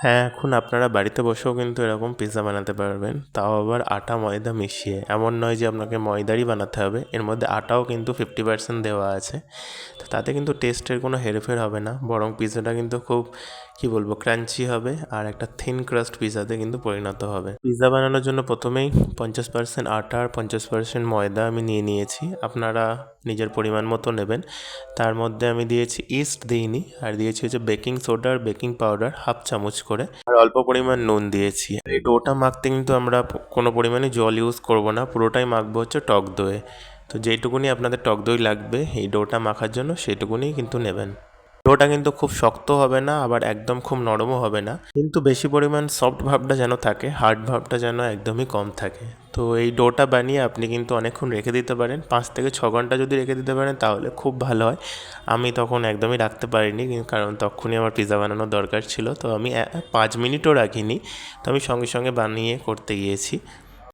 হ্যাঁ এখন আপনারা বাড়িতে বসেও কিন্তু এরকম পিৎজা বানাতে পারবেন। তাও আবার আটা ময়দা মিশিয়ে। এমন নয় যে আপনাকে ময়দারই বানাতে হবে। এর মধ্যে আটাও কিন্তু ফিফটি পার্সেন্ট দেওয়া আছে। তো তাতে কিন্তু টেস্টের কোনো হেরফের হবে না। বরং পিৎজাটা কিন্তু খুব, কি বলব ক্রাঞ্চি হবে আর একটা থিন ক্রাস্ট পিৎজাতে কিন্তু পরিণত হবে। পিৎজা বানানোর জন্য প্রথমেই পঞ্চাশ পার্সেন্ট আটা আর পঞ্চাশ পার্সেন্ট ময়দা আমি নিয়ে নিয়েছি। আপনারা নিজের পরিমাণ মতো নেবেন। তার মধ্যে আমি দিয়েছি ইস্ট দিইনি। আর দিয়েছি হচ্ছে বেকিং সোডা আর বেকিং পাউডার হাফ চামচ করে। আর অল্প পরিমাণ নুন দিয়েছি। এই ডোটা মাখতে কিন্তু আমরা কোনো পরিমাণে জল ইউজ করব না। পুরোটাই মাখবো হচ্ছে টক দইয়ে তো যেইটুকুনি আপনাদের টক দই লাগবে, এই ডোটা মাখার জন্য সেইটুকুনি কিন্তু নেবেন। ডোটা কিন্তু খুব শক্ত হবে না, আবার একদম খুব নরমও হবে না। কিন্তু বেশি পরিমাণ সফট ভাবটা যেন থাকে হার্ড ভাবটা যেন একদমই কম থাকে। তো এই ডোটা বানিয়ে আপনি কিন্তু অনেকক্ষণ রেখে দিতে পারেন। পাঁচ থেকে ছ ঘণ্টা যদি রেখে দিতে পারেন, তাহলে খুব ভালো হয়। আমি তখন একদমই রাখতে পারিনি, কারণ তখনই আমার পিৎজা বানানোর দরকার ছিল। তো আমি পাঁচ মিনিটও রাখিনি। তো আমি সঙ্গে সঙ্গে বানিয়ে করতে গিয়েছি।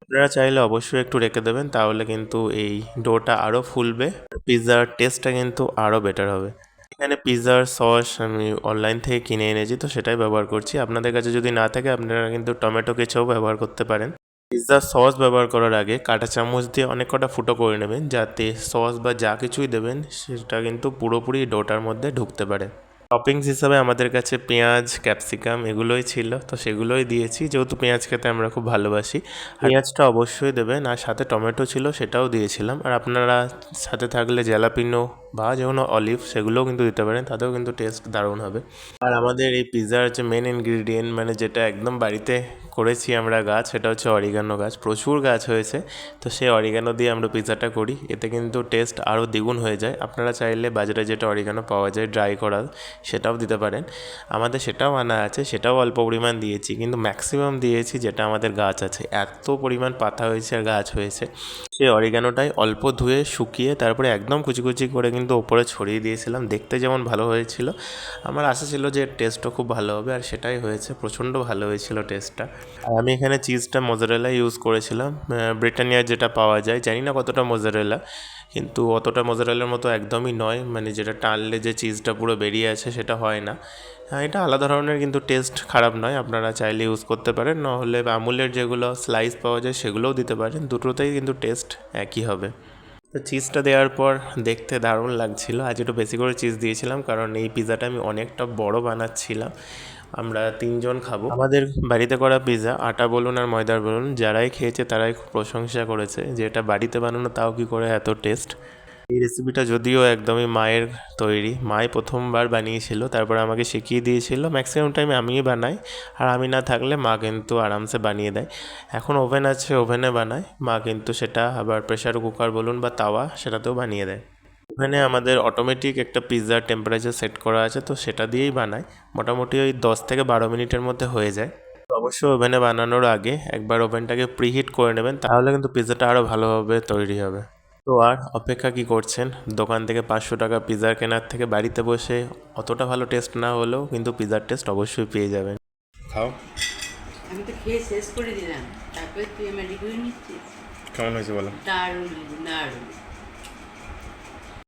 আপনারা চাইলে অবশ্যই একটু রেখে দেবেন, তাহলে কিন্তু এই ডোটা আরও ফুলবে। পিৎজার টেস্টটা কিন্তু আরও বেটার হবে। এখানে পিৎজার সস আমি অনলাইন থেকে কিনে এনেছি, তো সেটাই ব্যবহার করছি। আপনাদের কাছে যদি না থাকে, আপনারা কিন্তু টমেটো কেচাও ব্যবহার করতে পারেন। পিৎজার সস ব্যবহার করার আগে কাঁটা চামচ দিয়ে অনেক কটা ফুটো করে নেবেন, যাতে সস বা যা কিছুই দেবেন, সেটা কিন্তু পুরোপুরি ডোটার মধ্যে ঢুকতে পারে। টপিংস হিসাবে আমাদের কাছে পেঁয়াজ ক্যাপসিকাম এগুলোই ছিল। তো সেগুলোই দিয়েছি। যেহেতু পেঁয়াজ খেতে আমরা খুব ভালোবাসি। পেঁয়াজটা অবশ্যই দেবেন। আর সাথে টমেটো ছিল সেটাও দিয়েছিলাম। আর আপনারা সাথে থাকলে জেলাপিনো বা যেমন অলিভ সেগুলোও কিন্তু দিতে পারেন। তাতেও কিন্তু টেস্ট দারুণ হবে। আর আমাদের এই পিৎজার যে মেন ইনগ্রিডিয়েন্ট মানে যেটা একদম বাড়িতে করেছি আমরা গাছ, সেটা হচ্ছে অরিগানো গাছ। প্রচুর গাছ হয়েছে, তো সেই অরিগানো দিয়ে আমরা পিৎজাটা করি। এতে কিন্তু টেস্ট আরও দ্বিগুণ হয়ে যায়। আপনারা চাইলে বাজারে যেটা অরিগানো পাওয়া যায় ড্রাই করা সেটাও দিতে পারেন। আমাদের সেটাও আনা আছে, সেটাও অল্প পরিমাণ দিয়েছি, কিন্তু ম্যাক্সিমাম দিয়েছি যেটা আমাদের গাছ আছে। এত পরিমাণ পাতা হয়েছে আর গাছ হয়েছে। সেই অরিগানোটাই অল্প ধুয়ে শুকিয়ে তারপরে একদম কুচি কুচি করে কিন্তু ওপরে ছড়িয়ে দিয়েছিলাম। দেখতে যেমন ভালো হয়েছিল। আমার আশা ছিল যে টেস্টও খুব ভালো হবে, আর সেটাই হয়েছে। প্রচণ্ড ভালো হয়েছিল টেস্টটা আমি এখানে চিজটা মোজারেলা ইউজ করেছিলাম। ব্রিটানিয়ার যেটা পাওয়া যায় জানি না কতটা মোজারেলা কিন্তু অতটা মোজারেলার মতো একদমই নয়। মানে যেটা টানলে যে চিজটা পুরো বেরিয়ে আছে সেটা হয় না। হ্যাঁ, এটা আলাদা ধরনের কিন্তু টেস্ট খারাপ নয় আপনারা চাইলে ইউজ করতে পারেন। নাহলে আমুলের যেগুলো স্লাইস পাওয়া যায় সেগুলোও দিতে পারেন। দুটোতেই কিন্তু টেস্ট একই হবে। তো চিজটা দেওয়ার পর দেখতে দারুণ লাগছিল। আজ একটু বেশি করে চিজ দিয়েছিলাম, কারণ এই পিৎজাটা আমি অনেকটা বড় বানাচ্ছিলাম। আমরা তিনজন খাব। আমাদের বাড়িতে করা পিৎজা আটা বলুন আর ময়দার বলুন, যারাই খেয়েছে তারাই খুব প্রশংসা করেছে যে এটা বাড়িতে বানানো তাও কি করে এত টেস্ট এই রেসিপিটা যদিও একদমই মায়ের তৈরি। মাই প্রথমবার বানিয়েছিল, তারপরে আমাকে শিখিয়ে দিয়েছিল। ম্যাক্সিমাম টাইম আমিই বানাই, আর আমি না থাকলে মা কিন্তু আরামসে বানিয়ে দেয়। এখন ওভেন আছে ওভেনে বানায় মা কিন্তু সেটা আবার প্রেশার কুকার বলুন বা তাওয়া, সেটাতেও বানিয়ে দেয়। ওভেনে আমাদের অটোমেটিক একটা পিৎজার টেম্পারেচার সেট করা আছে, তো সেটা দিয়েই বানাই। মোটামুটি ওই দশ থেকে বারো মিনিটের মধ্যে হয়ে যায়। তো অবশ্যই ওভেনে বানানোর আগে একবার ওভেনটাকে প্রিহিট করে নেবেন, তাহলে কিন্তু পিৎজাটা আরও ভালোভাবে তৈরি হবে। তো আর অপেক্ষা কি করছেন? দোকান থেকে পাঁচশো টাকা পিৎজা কেনার থেকে বাড়িতে বসে অতটা ভালো টেস্ট না হলেও কিন্তু পিজার টেস্ট অবশ্যই পেয়ে যাবেন। খাও। আমি তো খেয়ে শেষ করে দিলাম। তারপরে তুই আমার রিভিউ নিচ্ছিস? কেমন হয়েছে বলো? দারুণ দারুণ।